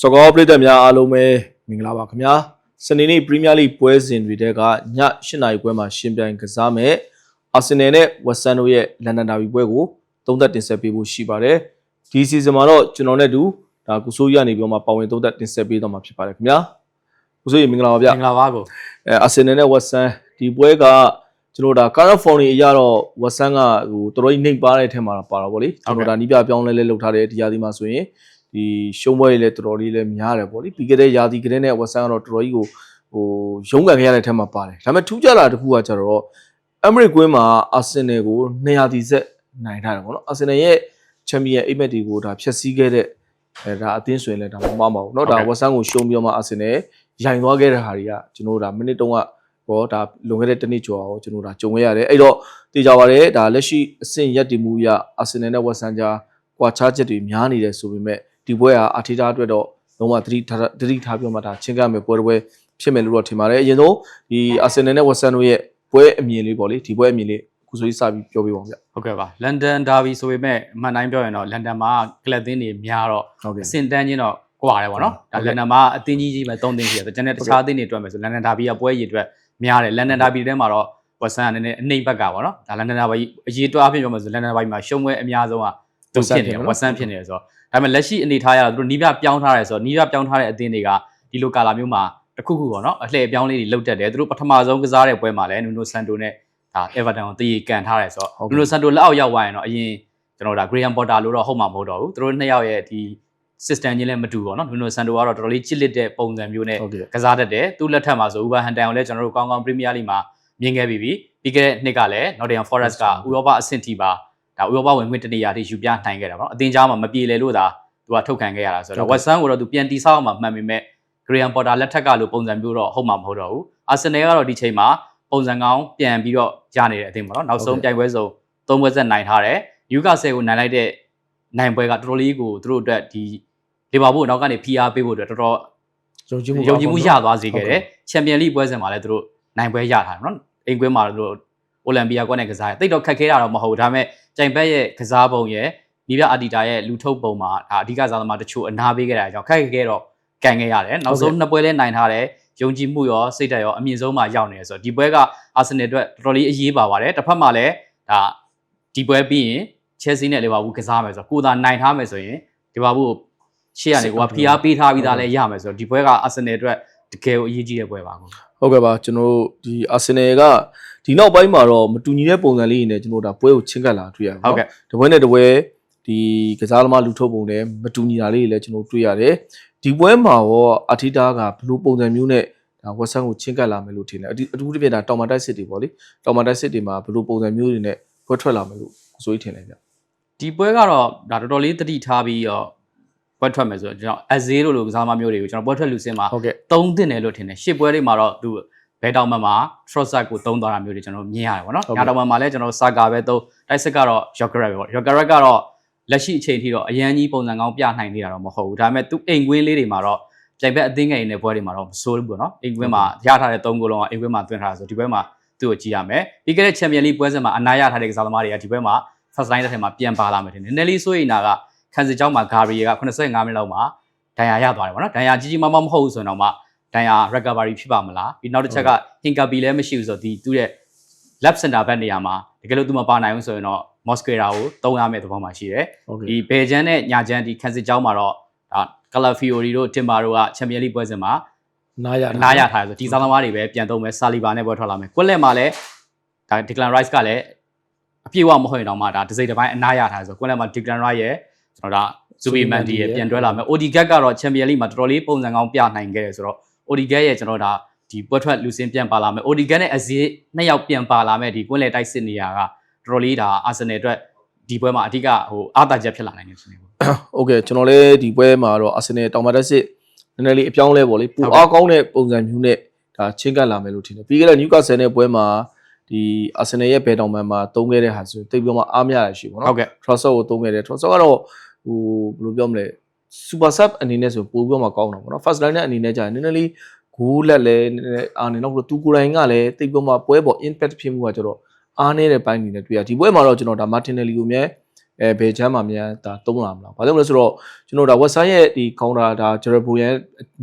စကောပရိသတ်များအားလုံးပဲမင်္ဂလာပါခင်ဗျာစနေနေ့ပရီးမီးယားလိပွဲစဉ်တွေတဲကည8နာရီပွဲမှာရှင်ပြိုင်ကစားမဲ့အာဆင်နယ်နဲ့ဝက်ဆန်တို့ရဲ့လန်ဒန်ဒါဘီပွဲကိုသုံးသက်တင်ဆက်ပေးဖို့ရှိပါတယ်ဒီစီဇန်မှာတော့ကျွန်တော်နဲ့တူဒါကုဆိုးရနေပြီးတော့မှပါဝင်သုံးသက်တင်ဆက်ပေးတော့မှာဖြစ်ပါတယ်ခင်ဗျာကုဆိုးရမင်္ဂလာပါဗျမင်္ဂလာပါကိုအဲအာဆင်နယ်နဲ့ဝက်ဆန်ဒီပွဲကကျွန်တော်ဒါကာရာဖော်နီအရတော့ဝက်ဆန်ကဟိုတော်တော်ကြီးနှိပ်ပါတဲ့အထက်မှာပါတော့ဗောလေကျွန်တော်ဒါနီးပြပြောင်းလဲလဲလုပ်ထားတဲ့ဒီယာဒီမှာဆိုရင် ဒီရှုံးပွဲတွေလည်းတော်တော်လေးလည်းများတယ်ဗောလေပြီးခဲ့တဲ့ယာဒီကလေးနဲ့ဝက်ဆန်ကတော့တော်တော်ကြီးကိုဟိုရုံးကန်ခဲ့ရတဲ့အထက်မှာပါတယ်ဒါပေမဲ့ထူးခြားတာတစ်ခုကကျတော့အမရစ်ကွင်းမှာအာဆင်နယ်ကို200တီဆက်နိုင်ထားတယ်ဗောနော်အာဆင်နယ်ရဲ့ချန်ပီယံအိမ်မက်တီကိုဒါဖျက်ဆီးခဲ့တဲ့အဲဒါအသင်းဆိုရင်လည်းဒါမမှားပါဘူးเนาะဒါဝက်ဆန်ကိုရှုံးပြီးတော့မှအာဆင်နယ်ရိုင်သွားခဲ့တဲ့ဟာတွေကကျွန်တော်တို့ဒါမိနစ်တုန်းက ဘောဒါလွန်ခဲ့တဲ့တစ်နှစ်ကျော်အောင်ကျွန်တော်ဒါကြုံခဲ့ရတယ်အဲ့တော့တေချာပါတယ်ဒါလက်ရှိအဆင့်ရက်တည်မှုအရအာဆင်နယ်နဲ့ဝက်ဆန်ကြားကွာခြားချက်တွေများနေတယ်ဆိုပေမဲ့ ဒီပွဲဟာအာထေတာအတွက်တော့လုံးဝသတိထားသတိထားပြောမှဒါချင်းကမယ်ပွဲတစ်ပွဲဖြစ်မယ်လို့တော့ထင်ပါတယ်အရင်ဆုံးဒီအာဆင်နယ်နဲ့ဝက်ဆန်တို့ရဲ့ပွဲအမြင်လေးပေါ့လေဒီပွဲအမြင်လေးခုဆိုကြီးစပြီးပြောပြပါဦးဗျဟုတ်ကဲ့ပါလန်ဒန်ဒါဘီဆိုပေမဲ့အမှန်တိုင်းပြောရင်တော့လန်ဒန်မှာကလပ်သင်းတွေများတော့ဟုတ်ကဲ့အဆင့်တန်းချင်းတော့ကွာတယ်ပေါ့နော်ဟုတ်ဒါကဲ့လန်ဒန်မှာအသင်းကြီးကြီးပဲ၃သင်းရှိတယ်ကျန်တဲ့တခြားသင်းတွေအတွက်မယ်ဆိုလန်ဒန်ဒါဘီကပွဲရည်အတွက်များတယ်လန်ဒန်ဒါဘီထဲမှာတော့ဝက်ဆန်ကနည်းနည်းအနှိမ့်ဘက်ကပေါ့နော်ဒါလန်ဒန်ဒါဘီအရေးတွားအဖြစ်ပြောမယ်ဆိုလန်ဒန်ဒါဘီမှာရှုံးပွဲအများဆုံးက သူဖြစ်နေတယ်ဝက်ဆန်ဖြစ်နေတယ်ဆိုတော့ဒါပေမဲ့လက်ရှိအနေထားရတော့သူတို့နီးပြပြောင်းထားတယ်ဆိုတော့နီးပြပြောင်းထားတဲ့အသင်းတွေကဒီလိုကာလာမျိုးမှာတစ်ခုခုပေါ့နော်အလှည့်အပြောင်းလေးတွေလုတ်တက်တယ်သူတို့ပထမဆုံးကစားတဲ့ပွဲမှာလည်းနူနိုဆန်တိုနဲ့ဒါ Everton ကိုတည်ကန်ထားတယ်ဆိုတော့နူနိုဆန်တိုလက်အောက်ရောက်သွားရင်တော့အရင်ကျွန်တော်ဒါ Graham Potter လို့တော့ဟုတ်မှာမဟုတ်တော့ဘူးသူတို့နှစ်ယောက်ရဲ့ဒီ system ချင်းလည်းမတူပါတော့နူနိုဆန်တိုကတော့တော်တော်လေးချစ်လက်တဲ့ပုံစံမျိုးနဲ့ဟုတ်ကဲ့ကစားတတ်တယ်သူ့လက်ထက်မှာဆို Uber Hunter ကိုလည်းကျွန်တော်တို့ကောင်းကောင်း Premier League မှာမြင်ခဲ့ပြီးပြီပြီးခဲ့တဲ့နှစ်ကလည်း Nottingham Forest ကဥရောပအဆင့်ထိပါ ဒါဥရောပဝင်ခွင့်တနေရာထိယူပြနိုင်ခဲ့တာပေါ့နော်အသင်းကြားမှာမပြေလည်လို့သာသူကထုတ်ခံခဲ့ရတာဆိုတော့ West Ham ကိုတော့သူပြန်တီဆောက်အောင်မှမှန်ပေမဲ့ Graham Potter လက်ထက်ကလို့ပုံစံမျိုးတော့ဟုတ်မှာမဟုတ်တော့ဘူး Arsenal ကတော့ဒီချိန်မှာပုံစံကောင်းပြန်ပြီးတော့ရနေတဲ့အသင်းပေါ့နော်နောက်ဆုံးပြိုင်ပွဲစုံ၃ပွဲဆက်နိုင်ထားတယ် Newcastle ကိုနိုင်လိုက်တဲ့နိုင်ပွဲကတော်တော်လေးကိုသူတို့အတွက်ဒီလီဗာပူးနောက်ကနေ PR ပေးဖို့အတွက်တော်တော်ယုံကြည်မှုယုံကြည်မှုရသွားစေခဲ့တယ်ချန်ပီယံလိပွဲစဉ်မှာလည်းသူတို့နိုင်ပွဲရထားတယ်နော်အိမ်ကွင်းမှာတို့ အိုလံပီယာကွက်နဲ့ကစားတယ်တိတ်တော့ခက်ခဲတာတော့မဟုတ်ဘူးဒါပေမဲ့ကြိုင်ဘက်ရဲ့ကစားပုံရဲ့နီးပြအာတီတာရဲ့လူထုတ်ပုံမှာဒါအဓိကစားသမားတချို့အနာပေးခဲ့တာကြောင့်ခက်ခဲခဲတော့ကန်ခဲ့ရတယ်နောက်ဆုံးနှစ်ပွဲလဲနိုင်ထားတယ်ယုံကြည်မှုရောစိတ်ဓာတ်ရောအမြင့်ဆုံးမှာရောက်နေတယ်ဆိုတော့ဒီပွဲကအာဆင်နယ်အတွက်တော်တော်လေးအရေးပါပါတယ်တစ်ဖက်မှာလည်းဒါဒီပွဲပြီးရင်ချက်စီနဲ့လီဗာပူးကစားမယ်ဆိုတော့ကိုသာနိုင်ထားမယ်ဆိုရင်လီဗာပူးကိုရှေ့ကနေကိုကဖိအားပေးထားပြီးသားလဲရမယ်ဆိုတော့ဒီပွဲကအာဆင်နယ်အတွက် တကယ်ကိုအရေးကြီးတဲ့ပွဲပါကိုဟုတ်ကဲ့ပါကျွန်တော်တို့ဒီအာဆင်နယ်ကဒီနောက်ပိုင်းမှာတော့မတူညီတဲ့ပုံစံလေးတွေနဲ့ကျွန်တော်တို့ဒါပွဲကိုချင်းကပ်လာတွေ့ရတယ်ဟုတ်နော်ကဲ့တပွဲနဲ့တပွဲဒီကစားသမားလူထုတ်ပုံနဲ့မတူညီတာလေးတွေလည်းကျွန်တော်တွေ့ရတယ်ဒီပွဲမှာရောအာတီတာကဘယ်လိုပုံစံမျိုးနဲ့ဒါဝက်ဆန်ကိုချင်းကပ်လာမယ်လို့ထင်တယ်အတူအတူတပြည့်ဒါတော်မာတိုက်စစ်တွေပေါ့လေတော်မာတိုက်စစ်တွေမှာဘယ်လိုပုံစံမျိုးတွေနဲ့ပွဲထွက်လာမယ်လို့ဆိုပြီးထင်တယ်ဗျဒီပွဲကတော့ဒါတော်တော်လေးတတိထားပြီးတော့ ပွဲထွက်မယ်ဆိုတော့ကျွန်တော်အဇေးလိုလိုကစားသမားမျိုးတွေကိုကျွန်တော်ပွဲထွက်လူစင်းမှာဟုတ်ကဲ့သုံးတင်တယ်လို့ထင်တယ်ရှစ်ပွဲတွေမှာတော့သူဘဲတောင်မမှာ Trossard ကိုသုံးသွားတာမျိုးတွေကျွန်တော်မြင်ရတယ်ပေါ့နော်ဟုတ်ကဲ့ညာတောင်မမှာလည်းကျွန်တော် Saga ပဲသုံးတိုက်စစ်ကတော့ Jokerat ပဲပေါ့ Jokerat ကတော့လက်ရှိအချိန်ထိတော့အရန်ကြီးပုံစံကောင်းပြနိုင်နေတာတော့မဟုတ်ဘူးဒါပေမဲ့သူအိမ်ကွင်းလေးတွေမှာတော့ပြိုင်ဘက်အသင်းငယ်တွေနဲ့ပွဲတွေမှာတော့မဆိုးဘူးပေါ့နော်အိမ်ကွင်းမှာရထားတဲ့၃ဂိုးလုံးကအိမ်ကွင်းမှာသွင်းထားတာဆိုဒီပွဲမှာသူ့ကိုကြည့်ရမယ်ပြီးခဲ့တဲ့ Champions League ပွဲစဉ်မှာအနာရထားတဲ့ကစားသမားတွေကဒီပွဲမှာ first line တစ်ထက်မှာပြန်ပါလာမယ်ထင်တယ်။ Nelly ဆိုရင်နာက ခန်းစစ်ကြောင်းမှာ Gabriel က85မိနစ်လောက်မှာဒဏ်ရာရသွားတယ်ပေါ့နော်။ဒဏ်ရာကြီးကြီးမားမားမဟုတ်ဘူးဆိုရင်တော့မှဒဏ်ရာ recovery ဖြစ်ပါမလား။ပြီးနောက်တစ်ချက်က Hinkapi လည်းမရှိဘူးဆိုတော့ဒီသူ့ရဲ့ left center back နေရာမှာတကယ်လို့သူမပါနိုင်ဘူးဆိုရင်တော့ Mosquera ကိုတုံးရမယ့်သဘောမှာရှိတယ်ဟုတ်ကဲ့။ဒီဘယ်ချမ်းနဲ့ညာချမ်းဒီခန်းစစ်ကြောင်းမှာတော့ဒါ Calafiori တို့ Timber တို့က Champions League ပွဲစဉ်မှာနားရနားရထားတယ်ဆိုဒီစားသမားတွေပဲပြန်သုံးမယ်ဆာလီဘာနဲ့ပွဲထွက်လာမယ်ကွက်လက်မှာလည်းဒါ Declan Rice ကလည်းအပြည့်အဝမဟုတ်ရင်တော့မှဒါတစ်စိတ်တစ်ပိုင်းအနားရထားတယ်ဆိုကွက်လက်မှာ Declan Rice ရဲ့ ကျွန်တော်ဒါ Zubi Mandi ရဲ့ပြန်တွဲလာမယ် Odegaard ကတော့ Champions League မှာတော်တော်လေးပုံစံကောင်းပြနိုင်ခဲ့တယ်ဆိုတော့ Odegaard ရဲ့ကျွန်တော်ဒါဒီပွဲထွက်လူစင်းပြန်ပါလာမယ် Odegaard နဲ့အဇီးနှစ်ယောက်ပြန်ပါလာမယ်ဒီကွက်လက်တိုက်စစ်နေရကတော်တော်လေးဒါ Arsenal အတွက်ဒီပွဲမှာအဓိကဟိုအားသာချက်ဖြစ်လာနိုင်တယ်ဆိုနေပေါ့ဟုတ်ကဲ့ကျွန်တော်လည်းဒီပွဲမှာတော့အာဆင်နယ်တောင်မာတက်စစ်နည်းနည်းလေးအပြောင်းလဲပေါ့လေပူအားကောင်းတဲ့ပုံစံမျိုးနဲ့ဒါချင်းကပ်လာမယ်လို့ထင်တယ်ပြီးခဲ့တဲ့နျူကာဆယ်နဲ့ပွဲမှာဒီအာဆင်နယ်ရဲ့ဘယ်တောင်မန်မှာတုံးခဲ့တဲ့ဟာဆိုတိတ်ပြီးတော့မှအားမရရရှိပေါ့ဟုနော်တ်ကဲ့ Trossard ကိုတုံးခဲ့တယ် Trossard ကတော့ ဟိုဘယ်လိုပြောမလဲ super sub အနေနဲ့ဆိုပို့ပြီးတော့မှကောင်းတာပေါ့နော် first line နဲ့အနေနဲ့ကြာရင်နည်းနည်းလေးဂိုးလက်လဲနည်းနည်းအားနေတော့သူကိုယ်တိုင်ကလည်းတိတ်ပြီးတော့မှပွဲပေါ် impact ဖြစ်မှုကကျတော့အားနေတဲ့ပိုင်းအနေနဲ့တွေ့ရဒီပွဲမှာတော့ကျွန်တော်ဒါ Martinelli ကိုမြဲအဲဘယ်ချမ်းမှာမြန်ဒါတုံးလာမလားဘာကြောင့်လဲဆိုတော့ကျွန်တော်ဒါ website ရဲ့ဒီ counter ဒါ Jerebo ရဲ့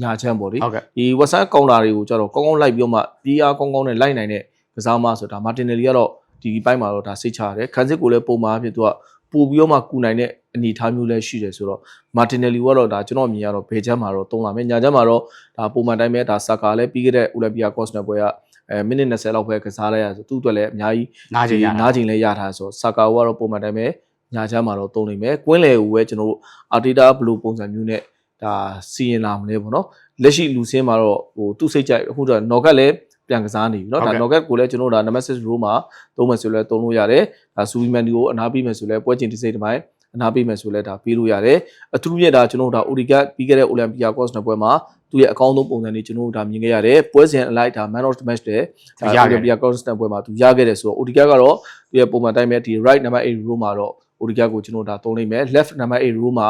ညာချမ်းပေါ့လေဟုတ်ကဲ့ဒီ website counter တွေကိုကျတော့ကောင်းကောင်းလိုက်ပြီးတော့မှ PR ကောင်းကောင်းနဲ့လိုက်နိုင်တဲ့ကစားမဆိုတာ Martinelli ကတော့ဒီဘက်မှာတော့ဒါစိတ်ချရတယ်ခန်းစစ်ကိုလည်းပုံမှန်အဖြစ်သူကပို့ပြီးတော့မှကူနိုင်တဲ့အနေအထားမျိုးလည်းရှိတယ်ဆိုတော့ Martinelli ကတော့ဒါကျွန်တော်မြင်ရတော့ဘယ်ချမ်းမှာတော့တုံးလာမယ်ညာချမ်းမှာတော့ဒါပုံမှန်တိုင်းပဲဒါဆာကာလည်းပြီးခဲ့တဲ့ Olympia Cost နဲ့ပွဲကအဲမိနစ်20လောက်ပဲကစားလိုက်ရဆိုသူ့အတွက်လည်းအများကြီးနားကြည့်ရတာနားကျင်လည်းရထားဆိုဆာကာကတော့ပုံမှန်တိုင်းပဲညာချမ်းမှာတော့တုံးနေမယ်ကွင်းလေကိုပဲကျွန်တော်တို့အာတီတာဘလူးပုံစံမျိုးနဲ့ဒါစီရင်လာမလဲပေါ့နော်လက်ရှိလူစင်းမှာတော့ဟိုသူ့စိတ်ကြိုက်အခုတော့နော်ကတ်လည်း ပြန်ကစားနေပြီเนาะဒါ ဟုတ်ကဲ့ နော်ကတ်ကိုလည်းကျွန်တော်တို့ဒါ nemesis row မှာသုံးမယ်ဆိုလဲသုံးလို့ရတယ်ဒါစူဗီမန်ဒီကိုအနားပေးမယ်ဆိုလဲပွဲချင်းတစ်စိတ်တစ်ပိုင်းအနားပေးမယ်ဆိုလဲဒါပေးလို့ရတယ်အထူးမြတ်ဒါကျွန်တော်တို့ဒါ Origa ပြီးခဲ့တဲ့ Olympia Cost နဲ့ပွဲမှာသူ့ရဲ့အကောင်းဆုံးပုံစံတွေကျွန်တော်တို့ဒါမြင်ခဲ့ရတယ်ပွဲစဉ်အလိုက်ဒါ man of the match တဲ့ဒါ ရခဲ့တယ် Olympia Cost နဲ့ပွဲမှာသူရခဲ့တယ်ဆိုတော့ Origa ကတော့သူ့ရဲ့ပုံမှန်တိုင်းပဲဒီ right number 8 row မှာတော့ Origa ကိုကျွန်တော်တို့ဒါသုံးလိုက်မယ် left number 8 row မှာ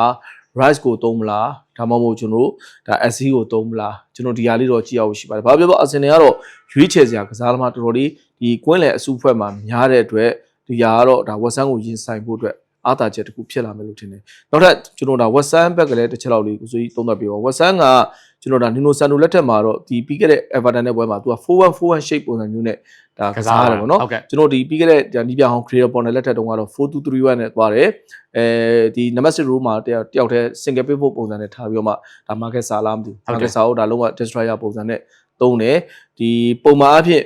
rice ကိုသုံးမလားဒါမှမဟုတ်ကျွန်တော်တို့ဒါ SC ကိုသုံးမလားကျွန်တော်ဒီဟာလေးတော့ကြည့်ရအောင်ရှိပါတယ်။ဘာပြောပြော Arsenal ကတော့ရွေးချယ်စရာကစားသမားတော်တော်လေးဒီကွင်းလယ်အစုဖွဲ့မှာများတဲ့အတွက်ဒီဟာကတော့ဒါ Western ကိုရင်ဆိုင်ဖို့အတွက် အားသာချက်တစ်ခုဖြစ်လာမယ်လို့ထင်တယ်။နောက်ထပ်ကျွန်တော်ဒါ Western ဘက်ကလည်းတစ်ချက်လောက်လေးကိုဆိုပြီးသုံးသပ်ပြပါ Western ကကျွန်တော်ဒါ Nuno Santo လက်ထက်မှာတော့ဒီပြီးခဲ့တဲ့ Everton နဲ့ပွဲမှာသူက4-1-4-1 shape ပုံစံမျိုးနဲ့ဒါကစားရတယ်ပေါ့နော်ဟုတ်ကဲ့ကျွန်တော်ဒီပြီးခဲ့တဲ့ဒါနီးပြဟောင်း creator portal လက်ထက်တုန်းကတော့4231နဲ့သွားတယ်အဲဒီ number 6 row မှာတယောက်တယောက်တည်း single pivot ပုံစံနဲ့ထားပြီးတော့မှဒါ market စာလားမသိဘူး market စာဟုတ်ဒါလုံးဝ destroyer ပုံစံနဲ့သုံးတယ်ဒီပုံမှန်အဖြစ်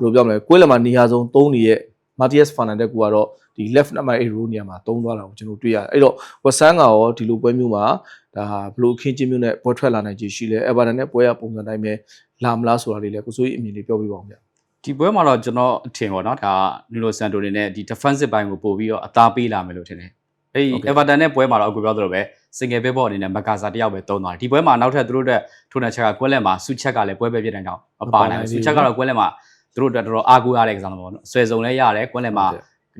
ဘယ်လိုပြောမလဲကွဲလမှာနေရာဆုံးသုံးနေတဲ့ Matias Fernandez ကိုကတော့ဒီ left number 8 row နေရာမှာသုံးသွားတာကိုကျွန်တော်တွေ့ရတယ်အဲ့တော့ Watson ကရောဒီလိုပွဲမျိုးမှာဒါဘယ်လိုအခင်းချင်းမျိုးနဲ့ပွဲထွက်လာနိုင်ခြေရှိလဲ Everton နဲ့ပွဲရပုံစံတိုင်းပဲလာမလားဆိုတာလေးလည်းကိုစိုးကြီးအမြင်လေးပြောပြပါဦးဗျာဒီပွဲမှာတော့ကျွန်တော်အထင်ပေါ့နော်ဒါနီလိုဆန်တိုနေနဲ့ဒီ defensive ဘိုင်းကိုပို့ပြီးတော့အသားပေးလာမယ်လို့ထင်တယ်။အဲဒီ Okay. Everton နဲ့ပွဲမှာတော့အခုပြောသလိုပဲ single pivot အနေနဲ့မကာဆာတယောက်ပဲသုံးသွားတယ်။ဒီပွဲမှာနောက်ထပ်သူတို့အတွက်ထိုးနေချက်ကကွက်လက်မှာဆူချက်ကလည်းပွဲပဲဖြစ်တဲ့ကြောင့်မပါနိုင်ဘူး။ဆူချက်ကတော့ကွက်လက်မှာ သူတို့အတွက်တော်တော်အားကိုးရတဲ့ကစားသမားပေါ့နော်။ဆွဲစုံလည်းရတယ်ကွက်လက်မှာ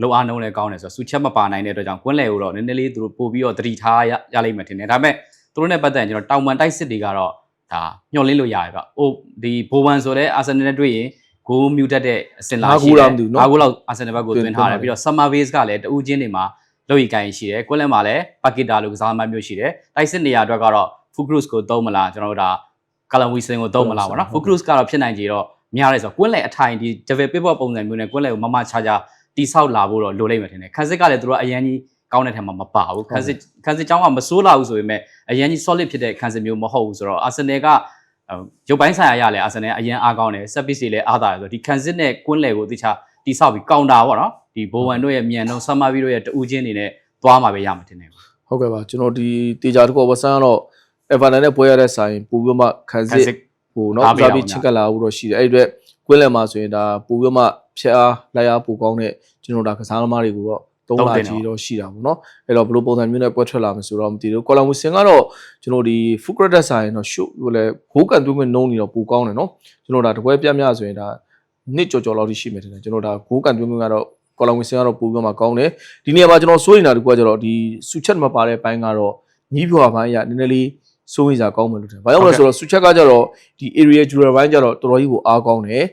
လောအားနှုံးလည်းကောင်းတယ်ဆိုတော့ဆူချက်မပါနိုင်တဲ့အတွက်ကြောင့်ကွက်လက်ကိုတော့နည်းနည်းလေးသူတို့ပို့ပြီးတော့တတိထားရရလိမ့်မယ်ထင်တယ်။ဒါပေမဲ့သူတို့နဲ့ပတ်သက်ရင်ကျွန်တော်တောင်ပန်တိုက်စစ်တွေကတော့ဒါညှော်လင်းလို့ရတယ်ဗျ။အိုးဒီဘိုဝန်ဆိုတဲ့အာဆင်နယ်နဲ့တွေ့ရင်ဂိုးမြူတက်တဲ့အစင်လာငါးဂိုးရှိလောက်မသိဘူးနော်ငါးဂိုးလောက်အာဆင်နယ်ဘက်ကိုတွတွင်င်ထားတယ်တွင်ပြီးတော့ summer base ကလည်းတူးချင်းတွေမှာလောက်ရီကိုင်းရှိတယ်ကွက်လက်မှာလည်းပါကီတာလိုကစားသမားမျိုးရှိတယ်တိုက်စစ်နေရာအတွက်ကတော့ Fukrus ကိုသုံးမလားကျွန်တော်တို့ဒါကာလန်ဝီဆင်ကိုသုံးမလားပေါ့နော် Fukrus ကတော့ဖြစ်နိုင်ကြတော့ များတယ်ဆိုတော့ကွက်လက်အထိုင်ဒီ Devil Pivot ပုံစံမျိုးနဲ့ကွက်လက်ကိုမမချာချာတိဆောက်လာဖို့တော့လိုလိမ့်မယ်ထင်တယ်ခန်းစစ်ကလည်းသူတို့ကအရန်ကြီးကောင်းတဲ့ထက်မှာမပါဘူးခန်းစစ်ခန်းစစ်ကျောင်းကမစိုးလာဘူးဆိုပေမဲ့အရန်ကြီး solid ဖြစ်တဲ့ခန်းစစ်မျိုးမဟုတ်ဘူးဆိုတော့ Arsenal ကရုပ်ပိုင်းဆိုင်ရာရလဲ Arsenal အရန်အားကောင်းတယ် set piece တွေလည်းအားသာတယ်ဆိုတော့ဒီခန်းစစ်နဲ့ကွင်းလယ်ကိုတခြားတိဆောက်ပြီးကောင်တာပေါ့နော်ဒီဘိုဝမ်တို့ရဲ့မြန်နှုံးဆမ်မာဘီတို့ရဲ့တူးချင်းတွေနဲ့သွားမှာပဲရမှာတင်တယ်ဟုတ်ကဲ့ပါကျွန်တော်ဒီတေချာတကောဝဆန်ကတော့ Everton နဲ့ပွဲရတဲ့ဆိုင်ပို့ပြီးမှခန်းခန်းစစ် စစ်ဟိုနော်အားဥပေးစားတာပြီးပေါ့ချစ်ကလာဖို့တော့ရှိတယ်အဲ့ဒီအတွက်ကွင်းလယ်မှာဆိုရင်ဒါပို့ပြီးမှဖျက်အားလိုက်အားပိုကောင်းတဲ့ကျွန်တော်ဒါကစားသမားတွေကိုတော့သုံးသုံးလာတင်တော့ကြီးတော့ရှိတာပေါ့နော်အဲ့တော့ဘယ်လိုပုံစံမျိုးနဲ့ပွဲထွက်လာမလဲဆိုတော့မသိဘူးကော်လမ်ဝီစင်ကတော့ကျွန်တော်ဒီ Fukrades ဆိုင်တော့ရှုပ်ဟိုလေဂိုးကန်သွင်းခွင့်နှုံးနေတော့ပိုကောင်းတယ်နော်ကျွန်တော်ဒါတပွဲပြပြဆိုရင်ဒါနှစ်ကြော်ကြော်လောက်ထိရှိမယ်ထင်တယ်ကျွန်တော်ဒါဂိုးကန်သွင်းခွင့်ကတော့ကော်လမ်ဝီစင်ကတော့ပိုပြီးမှကောင်းတယ်ဒီနေရာမှာကျွန်တော်စိုးရင်တာတကွာကျတော့ဒီဆူချက်မပါတဲ့ဘိုင်းကတော့ညီးဖြော်ဘိုင်းရနည်းနည်းလေး စိုးရင်စာကောင်းမယ်လို့ထင်တယ်ဘာကြောင့်လဲဆိုတော့ဆူချက်ကကျတော့ဒီ area jewel ဘိုင်းကျတော့တော်တော်ကြီးကိုအားကောင်းတယ်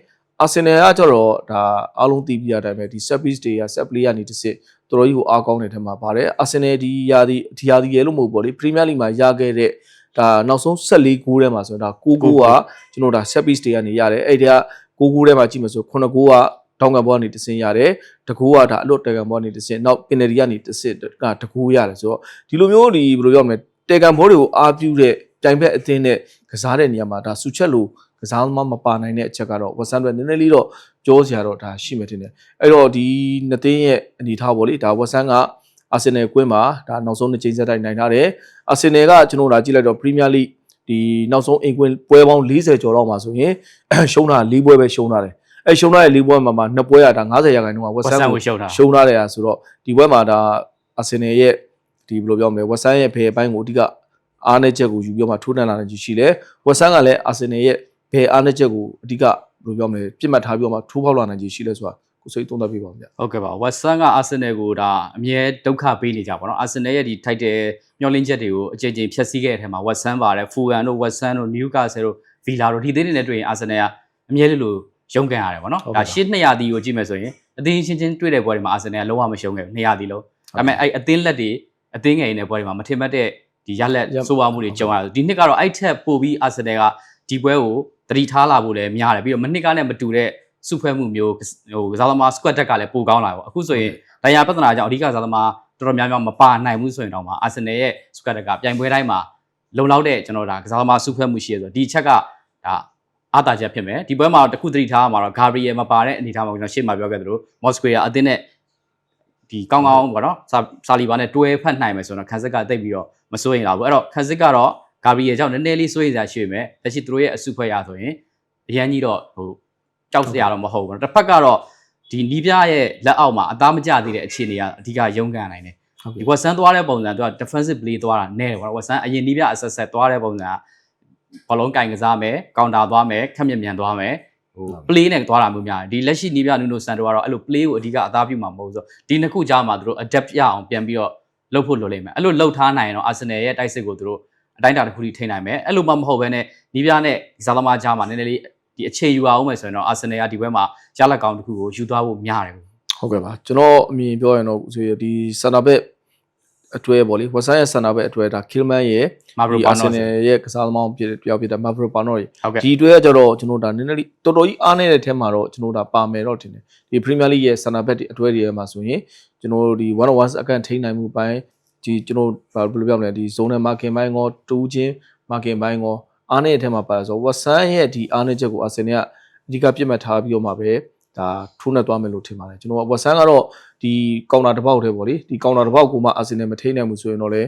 အာဆင်နယ်ကကျတော့ဒါအားလုံးသိပြီးရတဲ့အတိုင်းပဲဒီ set piece တွေက set play ကနေတစ်စစ်တော်တော်ကြီးကိုအားကောင်းတဲ့ထက်မှာပါတယ်အာဆင်နယ်ဒီယာဒီဒီယာဒီရဲလို့မဟုတ်ဘူးပေါ့လေပရီးမီးယားလိမှာရခဲ့တဲ့ဒါနောက်ဆုံး14ဂိုးထဲမှာဆိုတော့ဒါ9ဂိုးကကျွန်တော်ဒါ set piece တွေကနေရတယ်အဲ့ဒီက9ဂိုးထဲမှာကြည့်မယ်ဆို9ဂိုးကတောင်ကဘောကနေတဆင်းရတယ်တကူကဒါအလွတ်တကန်ဘောကနေတဆင်းနောက်ပင်နယ်ဒီကနေတဆင်းကတကူရတယ်ဆိုတော့ဒီလိုမျိုးဒီဘယ်လိုပြောမလဲ တေကန်ဘောတွေကိုအားပြုတဲ့တိုင်ဘက်အသင်းနဲ့ကစားတဲ့နေရာမှာဒါဆူချက်လို့ကစားသမားမပါနိုင်တဲ့အချက်ကတော့ဝက်ဆန်တွေနည်းနည်းလေးတော့ကြောစရာတော့ဒါရှိမှတင်တယ်အဲ့တော့ဒီနှစ်သင်းရဲ့အနေထားပေါ့လေဒါဝက်ဆန်ကအာဆင်နယ်ကွင်းမှာဒါနောက်ဆုံးနှစ်ချိန်ဆက်တိုက်နိုင်ထားတယ်အာဆင်နယ်ကကျွန်တော်ဒါကြည့်လိုက်တော့ပရီးမီးယားလိဒီနောက်ဆုံးအင်ကွင်းပွဲပေါင်း40ကျော်တော့မှာဆိုရင်ရှုံးတာ၄ပွဲပဲရှုံးထားတယ်အဲရှုံးထားတဲ့၄ပွဲမှာမှာနှစ်ပွဲရတာ90ရာခိုင်နှုန်းကဝက်ဝက်ဆန်ဆန်ကိုကိုရှုံးတာရှုံးထားတယ်อ่ะဆိုတော့ဒီဘက်မှာဒါအာဆင်နယ်ရဲ့ ဒီဘယ်လိုပြောမလဲဝက်ဆန်ရဲ့ဘယ်အပိုင်းကိုအဓိကအားနည်းချက်ကိုယူပြီးတော့မှထိုးနှက်လာနိုင်ရှိတယ်ဝက်ဆန်ကလည်းအာဆင်နယ်ရဲ့ဘယ်အားနည်းချက်ကိုအဓိကဘယ်လိုပြောမလဲပြစ်မှတ်ထားပြီးတော့မှထိုးဖောက်လာနိုင်ရှိလဲဆိုတာကိုစိတ်သုံးသပ်ပြပါဦးဗျာဟုတ်ကဲ့ပါဝက်ဆန်ကအာဆင်နယ်ကိုဒါအမြဲဒုက္ခပေးနေကြပါတော့အာဆင်နယ်ရဲ့ဒီ title မျောလင်းချက်တွေကိုအကြိမ်ကြိမ်ဖျက်ဆီးခဲ့တဲ့အထက်မှာဝက်ဆန်ပါတယ်ဖူဂန်တို့ဝက်ဆန်တို့နျူကာဆယ်တို့ဗီလာတို့ဒီသေးတွေနဲ့တွေ့ရင်အာဆင်နယ်ကအမြဲလေးလိုရုန်းကန်ရတယ်ပေါ့နော်ဒါရှစ်200တီကိုကြည့်မယ်ဆိုရင်အသင်းချင်းချင်းတွေ့တဲ့ပွဲတွေမှာအာဆင်နယ်ကလုံးဝမရှုံးခဲ့ဘူး200တီလုံးဒါပေမဲ့အဲ့အသင်းလက်တွေ အသင်းငယ်တွေနဲ့ပွဲတွေမှာမထင်မှတ်တဲ့ဒီရလက်ရဆိုးဝါးမှုတွေကြုံရတယ်ဒီနှစ်ကတော့အဲ့ထက်ပိုပြီးအာဆင်နယ်ကဒီပွဲကိုတတိထားလာဖို့လည်းများတယ်ပြီးတော့မနှစ်ကနဲ့မတူတဲ့စုဖွဲ့မှုမျိုးဟိုကစားသမား squad တက်ကလည်းပိုကောင်းလာပေါ့အခုဆိုရင်ဒိုင်ယာပြဿနာကြောင့်အဓိကကစားသမားတော်တော်များများမပါနိုင်ဘူးဆိုရင်တော့မှအာဆင်နယ်ရဲ့ squad တက်ကပြိုင်ပွဲတိုင်းမှာလုံလောက်တဲ့ကျွန်တော်ဒါကစားသမားစုဖွဲ့မှုရှိရဆိုတော့ဒီအချက်ကဒါအားတာချက်ဖြစ်မယ်ဒီပွဲမှာတခုတတိထားမှာတော့ဂါဘရီယယ်မပါတဲ့အနေအထားမှာကျွန်တော်ရှေ့မှာပြောခဲ့သလိုမော်စကွေယာအသင်းနဲ့ ဒီကောင်းကောင်းပေါ့နော်စာစာလီဘာနဲ့တွဲဖက်နိုင်မယ်ဆိုတော့ခန်းစစ်ကတိတ်ပြီးတော့မစိုးရင်လာဘူးအဲ့တော့ခန်းစစ်ကတော့ဂါဘရီယယ်ကြောင့်နည်းနည်းလေးစိုးရိမ်စရာရှိပေမဲ့လက်ရှိသူတို့ရဲ့အစုဖွဲ့ရဆိုရင်အရန်ကြီးတော့ဟိုကြောက်စရာတော့မဟုတ်ဘူးတစ်ဖက်ကတော့ဒီနီးပြရဲ့လက်အောက်မှာအသားမကျသေးတဲ့အခြေအနေကအဓိကရုန်းကန်နိုင်တယ်ဟုတ်ဒီကဲ့ဝက်ဆန်သွားတဲ့ပုံစံသူက defensive play သွားတာနဲတယ်ပေါ့နော်ဝက်ဆန်အရင်နီးပြအဆက်ဆက်သွားတဲ့ပုံစံကဘလုံးကင်ကစားမယ်ကောင်တာသွားမယ်ခက်မြက်မြန်သွားမယ် ဟို play နဲ့သွားတာမျိုးများတယ်ဒီလက်ရှိနီးပြနူနိုဆန်တိုကတော့အဲ့လို play ကိုအဓိကအသားပြုမှာမဟုတ်ဘူးဆိုတော့ဒီနှစ်ခုကြားမှာသူတို့ adapt ရအောင်ပြန်ပြီးတော့လုပ်ဖို့လိုလိမ့်မယ်အဲ့လိုလှုပ်ထားနိုင်ရင်တော့ Arsenal ရဲ့တိုက်စစ်ကိုသူတို့အတိုင်းအတာတစ်ခုထိထိနိုင်မယ်အဲ့လိုမှမဟုတ်ဘဲနဲ့နီးပြနဲ့ဒီစားသမားကြားမှာနည်းနည်းလေးဒီအခြေယူအောင်မယ်ဆိုရင်တော့ Arsenal ကဒီဘက်မှာရလက်ကောင်တစ်ခုကိုယူသွားဖို့များတယ်ဟုတ်ကဲ့ပါကျွန်တော်အမြင်ပြောရင်တော့ဆိုရဒီစန်တာဘက် အတွဲပေါ့လေဝက်ဆိုင်ရဲ့စန်တာဘက်အတွဲဒါကီလ်မန်ရဲ့ Mavro ဒီအာ Panos ဆင်နယ်ရဲ့ကစားသမားဖြစ်တယောက်ဖြစ်တဲ့မာဗရိုပါနိုရဲ့ဟုတ်ကဲ့ဒီအတွဲကကျတော့ကျွန်တော်ဒါနည်းနည်းလေးတော်တော်ကြီးအားနေတဲ့ထဲမှာတော့ကျွန်တော်ဒါပါမယ်တော့တင်တယ်ဒီပရီးမီးယားလိရဲ့စန်တာဘက်ဒီအတွဲတွေထဲမှာဆိုရင်ကျွန်တော်ဒီ1 on 1အကန်ထိန်းနိုင်မှုပိုင်းဒီကျွန်တော်ဘာဘယ်လိုပြောမလဲဒီ zone နဲ့ marking ဘိုင်းကောတူးချင်း marking ဘိုင်းကောအားနေတဲ့ထဲမှာပါဆိုဝက်ဆန်ရဲ့ဒီအားနေချက်ကိုအာဆင်နယ်ကအဓိကပြစ်မှတ်ထားပြီးတော့မှပဲ ဒါထိုးနဲ့သွားမယ်လို့ထင်ပါတယ်ကျွန်တော်ဝက်ဆန်ကတော့ဒီကောင်တာတစ်ပေါက်တည်းပေါ့လေဒီကောင်တာတစ်ပေါက်ကိုမှအာဆင်နယ်မထိန်းနိုင်ဘူးဆိုရင်တော့လေ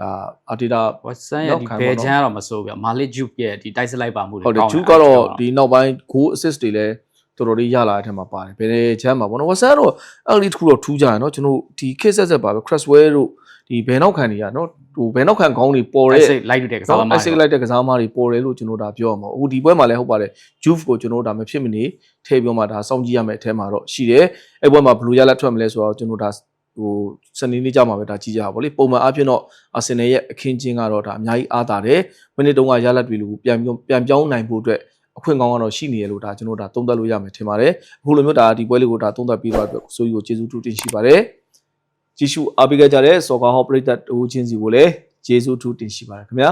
ဒါအာတီတာဝက်ဆန်ရဲ့ဒီဘယ်ချမ်းကတော့မစိုးဘူးမာလစ်ဂျုပ်ရဲ့ဒီတိုက်စလိုက်ပါမှုတွေဟုတ်တယ်ကောင်းဂျူးကတော့ဒီနောက်ပိုင်း goal assist တွေလည်းတော်တော်လေးရလာတဲ့အထက်မှာပါတယ်ဘယ်ချမ်းမှာပေါ့နော်ဝက်ဆန်ကတော့အဲ့ဒီတစ်ခုတော့ထူးကြရနော်ကျွန်တော်ဒီ case ဆက်ဆက်ပါပဲ Cresswell တို့ ဒီဘယ်နောက်ခံတွေကနော်ဟိုဘယ်နောက်ခံခေါင်းတွေပေါ်တိုက်တဲ့စိတ်လိုက်တဲ့ကစားသမားအဲ့စိတ်လိုက်တဲ့ကစားသမားတွေပေါ်တယ်လို့ကျွန်တော်ဒါပြောရမှာအခုဒီပွဲမှာလည်းဟုတ်ပါတယ် Juve ကိုကျွန်တော်ဒါမဖြစ်မနေထည့်ပြောမှဒါစောင့်ကြည့်ရမယ့်အထက်မှာတော့ရှိတယ်အဲ့ပွဲမှာဘယ်လိုရလက်ထွက်မလဲဆိုတော့ကျွန်တော်ဒါဟိုစနေနေ့ကြမှာပဲဒါကြည့်ကြပါဗောလေပုံမှန်အားဖြင့်တော့အာဆင်နယ်ရဲ့အခင်းချင်းကတော့ဒါအများကြီးအားတာတယ်မိနစ်တုန်းကရလက်တွေလို့ပြန်ပြောပြန်ပြောင်းနိုင်ဖို့အတွက်အခွင့်ကောင်းကတော့ရှိနေရလို့ဒါကျွန်တော်ဒါသုံးသပ်လို့ရမယ်ထင်ပါတယ်အခုလိုမျိုးဒါဒီပွဲလေးကိုဒါသုံးသပ်ပြီးတော့အတွက်ဆိုယူကိုကျေးဇူးတူတင်ရှိပါတယ် ကြည့်ရှုအားပေးကြတဲ့စော်ကာဟောပရိသတ်တို့ချင်းစီကိုလည်းကျေးဇူးတူတင်ရှိပါတယ်ခင်ဗျာ